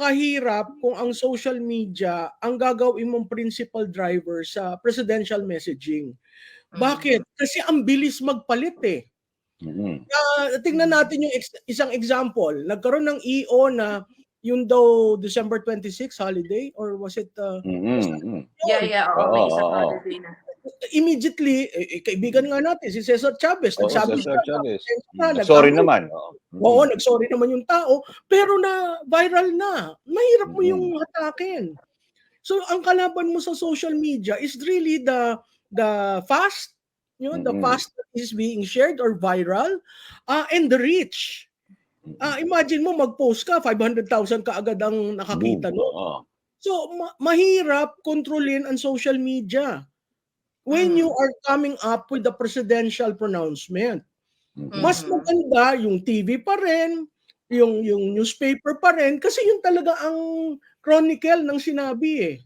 napakahirap kung ang social media ang gagawin mong principal driver sa presidential messaging. Bakit? Kasi ang bilis magpalit eh. Mm. Ah, tingnan natin yung ex- isang example. Nagkaroon ng EO na yun daw December 26 holiday or was it uh, Mm. Mm. Yeah, yeah. Isang oo. holiday na. Immediately eh, eh, kaibigan nga natin si Cesar Chavez Oo, nagsabi Cesar Chavez. na, Mm. Sorry nagkamali. naman. Oo. Mm. Oo, nagsorry naman yung tao, pero na viral na. Mahirap mo Mm. yung hatakin. So ang kalaban mo sa social media is really the the fast, you know, the Mm-mm. fast that is being shared or viral, uh, and the reach. Ah, imagine mo mag-post ka, 500,000 ka agad ang nakakita Boom. no. Oo. So ma- mahirap kontrolin ang social media when Mm. you are coming up with the presidential pronouncement. Mm. Mas Mhm. maganda yung TV pa rin, yung yung newspaper pa rin kasi yun talaga ang chronicle ng sinabi eh.